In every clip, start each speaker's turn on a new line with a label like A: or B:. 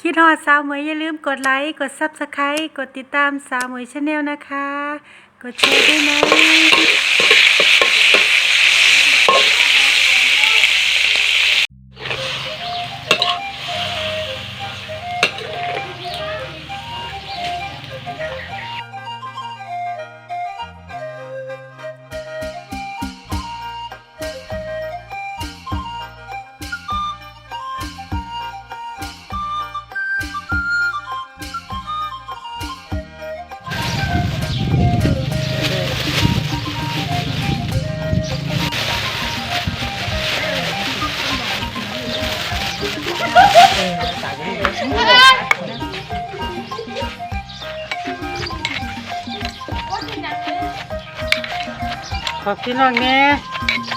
A: คิดฮอดสาวเหมยอย่าลืมกดไลค์ กด Subscribe กดติดตามสาวเหมยชาแนลนะคะ กดแชร์ด้วยนะ ขอบพี่น้องแน่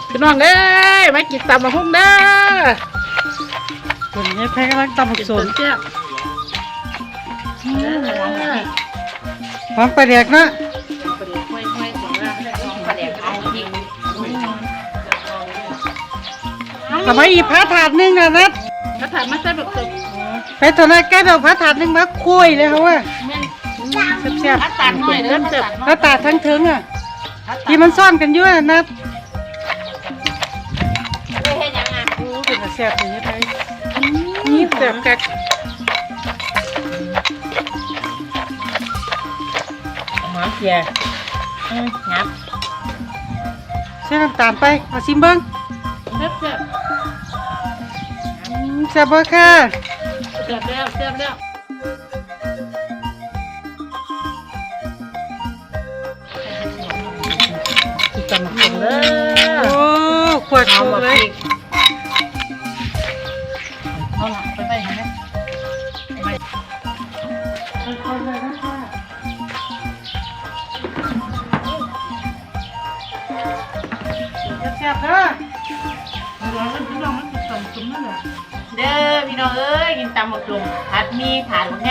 B: พี่น้องเด้ยมากินตำมาหุ้งเด้อ
A: คนนี้แพ้กำลังตำบักสน
B: เจ้า
A: หอมปลาแดกเนาะ
B: ห้อยห้อยของเราปลาแดกเอาพริก
A: ทำไมอีกพระถาดหนึงอะนะ
B: ถ้าถามมาใส่แบบสด
A: ไปตอนนั้นแกเอาพระถาดหนึงมาคุยเลยเขาว่า
B: แม่น
A: แซ่บ
B: อัดตัดหน่อยเด้อเจ็บ
A: ๆพระถาดทั้งถึงอะ ที่มันซ่อนกันอยู่อะนะ
B: ไม่เห็นยังไง
A: โอ้เป็นตาแซ่บอย่างนี้ไทยนี่แซ่บกัก
B: หอมเจียอืมงับ
A: ใส่น้ำตาลไปเอาซิมเบิ้ง
B: เจ็บเจ็บ
A: อืมแซ่บบ่ค่ะ
B: เจ็บแล้วเจ็บแล้ว ตำมาหุ้งเด้อ
A: โอ้ขวด
B: เอา
A: สุก
B: มา
A: เล
B: พ
A: ย
B: ริกเอาละไปไปเห็นไหมไป
A: แซ่บๆเด้อ
B: ร้อนแล้วพี่น้องมันติดต่ำจุ่มนั่นแหละเด้อพี่น้องเอ้ยกินตำหมกจุ่มผัดหมีถาดไง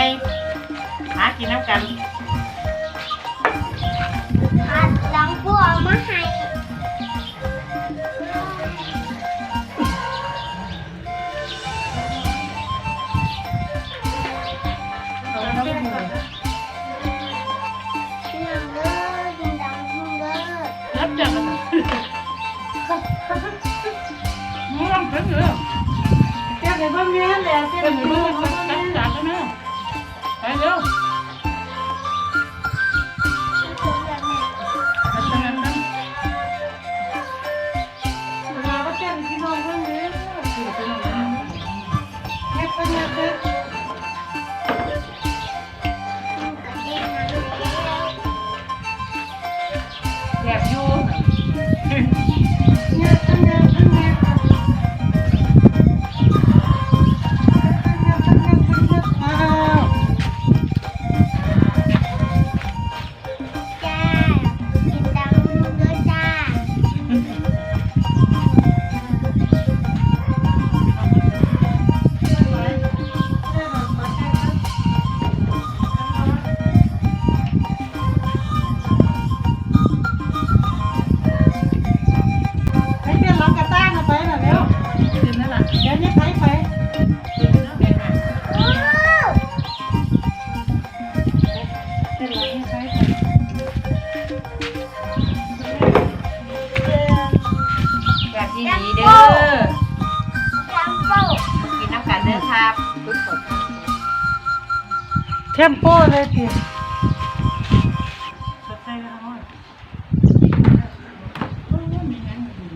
B: หากินน้ำกัน เร็ว
A: เท
C: มโป
A: เลยทีสดใจแล้วมั้ง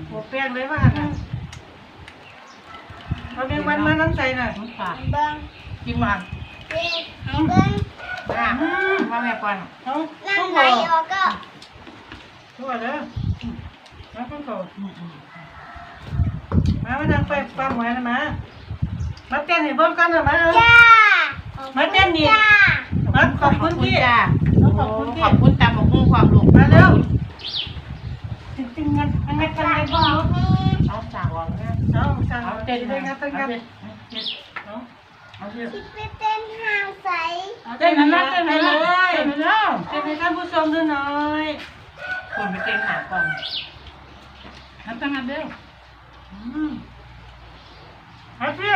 A: หัวแป้งเลยว่าน่ะเอาแมงวันมาน้ำใส่น่ะ
B: น้า
C: เบิ้ง
B: กินมา
C: เบิ้งเบิ้ง
B: อะว่าแม่ปอน
A: เอา
C: นั่
A: ต้อง
C: ไหล
A: อก
C: อกก็
A: ทั่วเด้อมาต้องบอกมามานั่งไปป้าหมวยนะมามาเต้นให้เบิ่งกันนะมาเอา
C: จ้า
A: มาเต้นนี่
C: จ้า
A: มาขอบคุณพี่
B: จ้า
A: ขอบคุณพี่
B: ขอบคุณตามบอกคุณความลูก
A: มาเร็วจริงๆงั้นงั้นกัน
C: จ้า
A: ไง
C: บ
A: บ้า
C: องกนี่
B: เอาสาวเอาเนี่ย
A: เอาสั่ง
B: เอา
A: เต้
B: เต้
A: น
B: น
A: เลยครับเต้นกัน
B: เอา
A: เอา
B: เต้น
C: คิดไปเต้นห้างใส
B: เต้นนั้นนะเต้นนั้นนะ
A: เลย
B: เต้นนั้นนะ
A: เต้นให้ท่านผู้ชมดูหน่อย
B: คนไปเต้นหาก่อนทำตั้งงานเด้อ
A: อืมเอาสิ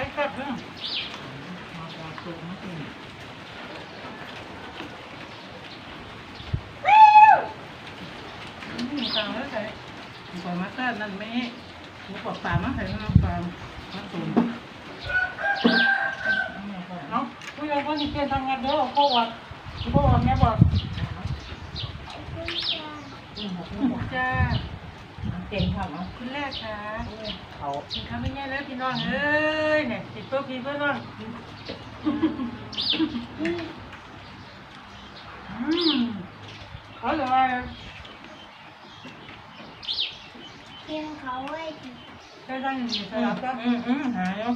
A: ายแซ่บเนาะ
B: มาป
D: ลาเองมากินมีตั
A: งแล้วใส่
D: ปล่อยมาเต้ร์นั่นไม่หมูปลาปลามาใส่น้ำปลามาตุ่ม
A: เนาะผู้ใหญ่ก็นี่เกณฑ์ทำงานเด้อพ่อวัดพ่อวัดแม่บอกจ้า
B: เต็มค่ะ
A: คุณแรกค่ะ
B: เขา
A: กินข้าวไม่ง่ายแล้วพี่น้องเอ้ยเนี่ยติดตัวพี่เพื่อนน้องอืมเขาเลย
C: กินเขาไว้กิน
A: ได้ตั้งอย่างนี้สลับก็
B: อืมอืมหายแล้ว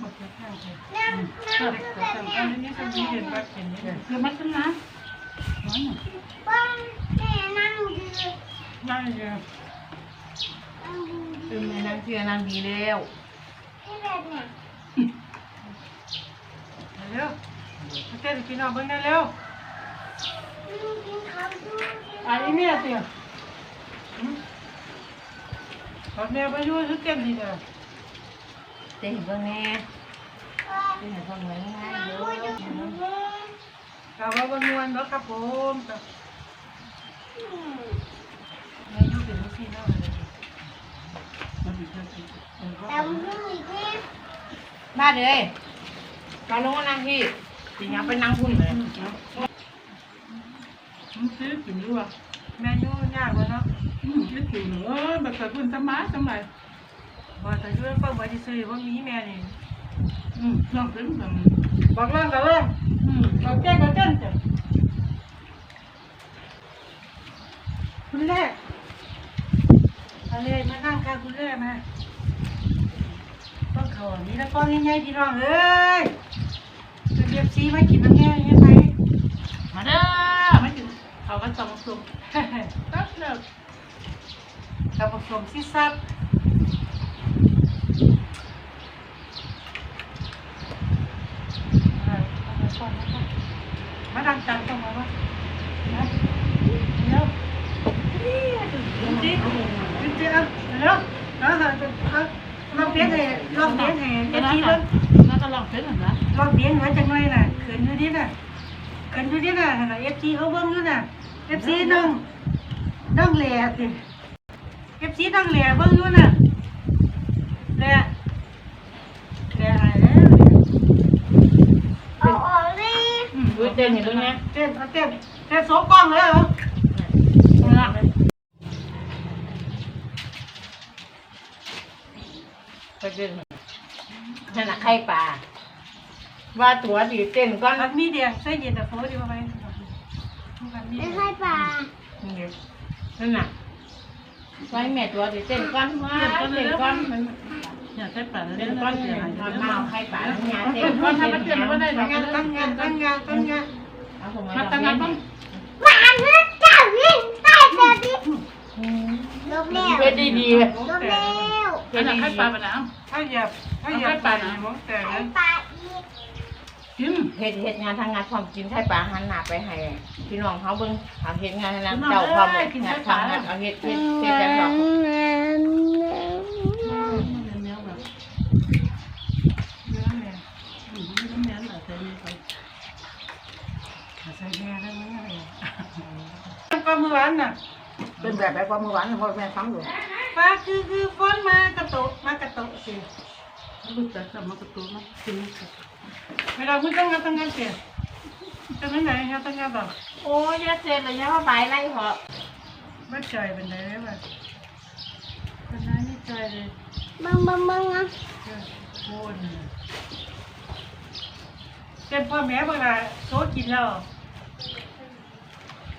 A: หมดแล้วข้งเลย
C: น้ำน้ำ
A: เด็ก
C: ก็
A: ก็
C: แบบ
A: ทำอัน
C: นี้
A: นี้ทำดีเด่นมากเห็นนี่เลย
D: คือมันขึ้นนะน้อยหน่อย
C: ป้องแม่นั่งดู
A: นั่งเยอะ
C: นั่งดู
B: ซึมในนางเชื่อนางดีแล้ว
C: ที่แบบเนี่ย
A: เร็วมาเต้นพี่น้องเบิ่งได้เร็ว
C: กินเขาดู
A: อันนี้เนี่ยเสียตอนนี้ไปอยู่ที่เต้นดีเลย
B: เต็มเบิ่งแน่
C: ว่า
B: เต็มเบิ่งง่าย
C: นั่ง
B: เด้
C: ดูอยู่
B: อ
C: เลย
A: กล่าวว่าวันนวลเนาะครับผม
C: อืม
A: แม่อยู่เป็นลูกพี่น้องเลย
D: มันมีเพื่อนที่เออ
C: แต่มึงอีกเนี่ย
B: มาเลยมาลงมานั่งที่สิยังไปนั่งพุ่นเลย
D: มันซื้อกินด้วย
A: แม่อยู่ยากกว่าเนาะ
D: อืมยึดอยู่เออแบบเกิดขึ้นสมาสมัย
A: บ่แต่อยู่เพิ่งบ่ได้ซื้อว่ามีแม่นี่
D: อืมน้องเป็นแบบ
A: บอกเรื่องกับเรื่อง
D: อืม
A: บอกแจ้งกับแจ้งจ้ะคุณแรก อะไรมานั่งข้างคุณแรกมาต้องเขาอันนี้แล้วก็ง่ายๆพี่น้องเอ้ยจะเรียบซีมากินมันแง่ยังไง
D: มาเด้อม่กินเขาก็ต้องสุกตัดแล้ว
A: กับผสมซีซับมาดังจังตรงมาว่าเนะเร็วจริงจ ริงจริงเร็วเร็วนะฮะลองเบี้ยนให้ลองเบี้ยนให้เอฟซีเบิ้ง
D: น่าจะลองเป็นหรอนะ
A: ลองเบี้ยนหัวจังหน่อยน่ะเขินอยู่ดิน่ะเขินอยู่ดิน่ะหั่นน่ะเอฟซีเขาเบิ้งอยู่น่ะเอฟซีน้องน้องแหล่ติเอฟซีน้องแหล่เบิ้งอยู่น่ะแหล่แหล่หายแล้ว
C: เอาออกเลย
D: อืม
B: ดูเต็มเห็นด้วยนะ
A: เต้นเอาเต้นเต้นโซกล้องเลยเหรอ
B: ไปเดินนั่นน่ะไข่ปลาว่าตัวดีเต้นก่อน
A: ผัดหมีแดงใส่เย็นตาโฟดีกว่าไหมผัดหมี
C: ไม่
A: ง
C: ใช่ปลา
B: นั่นน่ะไว้แม่ตัวดีเต้นก่อนว่าเต้นก่อน
D: อยากใช้ปลา
B: เต้
D: เล่
B: น
D: น
B: ก้
D: ก้อนน
B: เต้
D: เสีย
B: น
D: หาย
B: ทำมาไข่ปลาทั้งงานเต้
D: เต้
B: น
D: น
B: ก้
D: ก้
B: อ
D: อนน
B: ทำ
D: ทำ
B: มั
D: มันน
B: เต้
D: เต้
B: น
D: น
B: ไม่
D: ไม่
B: ได้
D: ได้
B: หร
D: ห
B: อ
D: รอก
A: ตั้งงานตั้งงานตั้งงานตั้งงาน
B: เอาผม
D: มา
B: มา
D: ตั้งงานต้อง
C: หวานเลือดเจ้าวิ่งใต้แบบนี้ลบแล้ว
B: เวดีดีเลย
C: ลบแล้ว
D: เดี๋ยวให้ปลาไปนะ
A: ถ้าเหยียบถ้าเหยียบไปมองแต่
C: ไอ้
A: นั้น
C: ปลาอีก
D: กิน
B: เฮ็ดเฮ็ดงานทางงานความกินไข่ปลาหันหน้าไปให้พี่น้องเขาเบิ่งทำเฮ็ดงานนั้นเจ้าความกินไข่ปลาเอาเฮ็ดเฮ็ดเฮ็ดแบบนี้
D: เนื้อแบบ
A: เนื้อแม่
D: อืมเนื้อแบบเต็มไป
A: ใส่แม่ได้ไหมอะไรก็เมื่อวานน่ะ
B: เป็นแบบแบบความเมื่อวานพ่อแม่ฟังอยู่
A: ฟ้าคือคือฝนมากระโตกมากระโตกสิ
D: รู้จักสมัครตัวนะกิน
A: เวลาคุณตั้งงานตั้งงานเสียจะไม่ไหนฮะตั้งงานบอก
B: โอ้ยเสร็จแล้วยังว่าไปไล่พอ
A: ไม่ใจเป็นไรเลยว่ะเป็นไรไม่ใจเลย
C: มึงมึงมึงอะ
A: โคนเต็มพ่อแม่เวลาโซกินแล้ว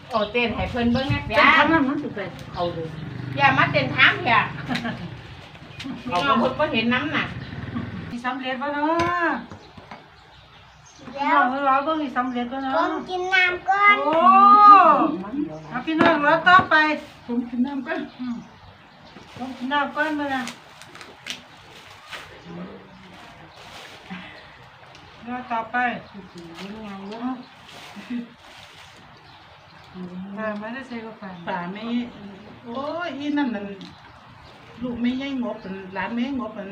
B: โอ้เต้นให้เพิ่นเบิ่งแม่
D: เป็
B: เปี
D: น
B: ย
D: คำนั้นมันจะเป็นเอาเลย
B: อย่ามาเต้นถามเพียเอาก็เพิ่นบ่เห็นน้ำน่ะ
A: มีสำเร็จป่ะเนาะ
C: เดี๋
A: พี่
C: ย
A: น้
C: ว
A: องเราเบิ่งมีสำเร็จป่ะ
C: ผ
A: เนาะ
C: มกินน้ำก่อน
A: โอ้เอาพี่น้องเราต่อไป
D: ผมกินน้ำกัน
A: อืมต้องกินน้ำก้อนมานะเราต่อไปอ่าไม่ได้ใส่กาแฟ
D: ป่าไม่ โอ้ยอีนั่นมันลูกไม่ย่งงบเป็นร้านไม่งบเป็น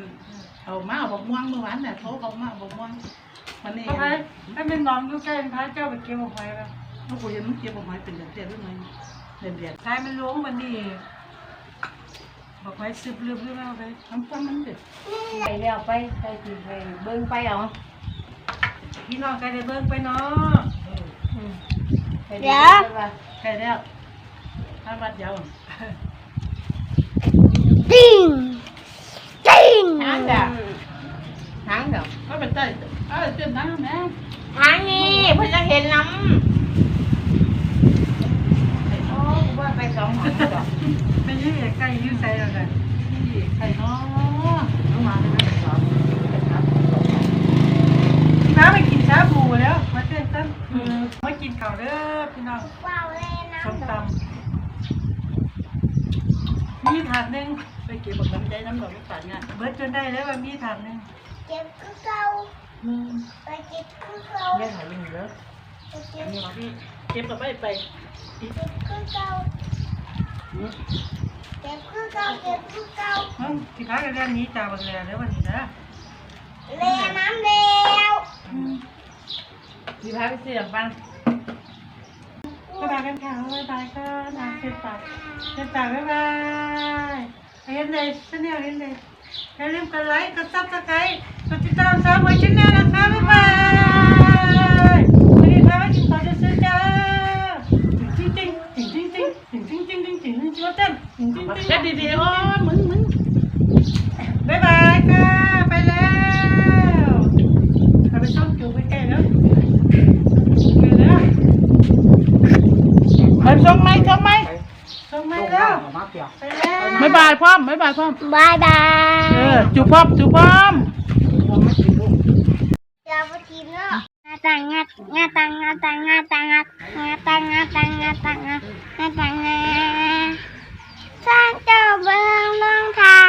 D: เอามาเอาบอกม่วงเมื่อวานเนี่ยโทรเขามาบอกม่วงวันนี้
A: พายถ้าเป็นน้องอยู่ใกล้พายเจ้าไปเก็บเอาไว้แล้ว
D: ลูกกูยังไม่เก็บบอกไม้เป็นเดือนเดือนหรือไงเดือนเดือน
A: ท้ายมันล้วงมันนี่บอกไว้ซึบลืมลืมเอาไป
D: น้ำฟังมันเด็ด
B: ไปแล้วไปไปสิไปเบิ่งไปเอา
A: พี่น้องใครได้เบิ่งไปเนาะ
B: อืมไปเดี๋ยว
D: แค่แล้วถ้าวัดยาว
C: ติ้งติ้ง
B: ทางเด้อทางเด้อ
D: ก็เป็นใจเออเจ้าน้ำแม่
B: ทางนี้เพิ่นจะเห็นน้ำโอ้กูว่าไปสองหางดอก
A: ไม่ใช่ใกล้ยืดใส่แล้วกัน
D: ที่ไข่น้อ
A: เอามาเลยนะพี่น้าไปกินชาบูแล้วมาเต้นตั้งมากินข้าวเด้อพี่น้อง
C: ว้าวเลยนะ
A: ส้มตำ มีถาดหนึ่ง
D: ไปเก็บบักน้ำใจน้ำดอกลูกตาลเนี่ย
A: เบิดจนได้แล้วว่ามีถาดหนึ่ง
C: เก็บคือเก่าไปเก็บคือเก่า
B: เรื่องหาลิงเด้อ
C: ไปเก็บ
D: นี่มาพี่เก็บกับไปไป
C: เก็บคือเก่าเก็บคือเก่าเก็บคือเก่า
A: เฮ้ยสิพากันเรื่องนี้จ่าบังแลแล้ววันนี้นะ
C: เลน้ำเร็ว
B: พี่พาไปซื้อขน มปัง
A: บ๊ายบายกันค่ะบ๊ายบายค่ะน้ำเส้นปากเส้นปากบ๊ายบายเห็นเลยชาแนลเห็นเลยอย่าลืมกดไลค์กดซับสไครต์กดติดตามสาวไว้ชาแนลนะคะบ๊ายบายวันนี้พาไปกินข้าวจะซื้อจ้าจริงจริงจริงจริงจริงจริงจริงจริงจริงจริงจริงจริงจริงเต้นจริงจริงจริง
D: เก็บดีๆโอ้ยมึงมึง
A: บ๊ายบายค่ะไปแล้วเอาไปช่องจูบไปใกล้แล้วไปแล้ว
D: เฮ้ยส่งไหมส่งไหม
A: ส่งมาแล้วไปแล้ว
D: ไม่บายพร้อมไม่บายพร้อม
C: บายบา
D: เอยอจูบพร้อมจูบพร้อม
C: เดี๋ยวไปทีมเนาะงาตังงางาตังงาตังงาตังงาตังงาตังงาตังงาตังงาสร้างเจ้าเบิ้งรองเท้า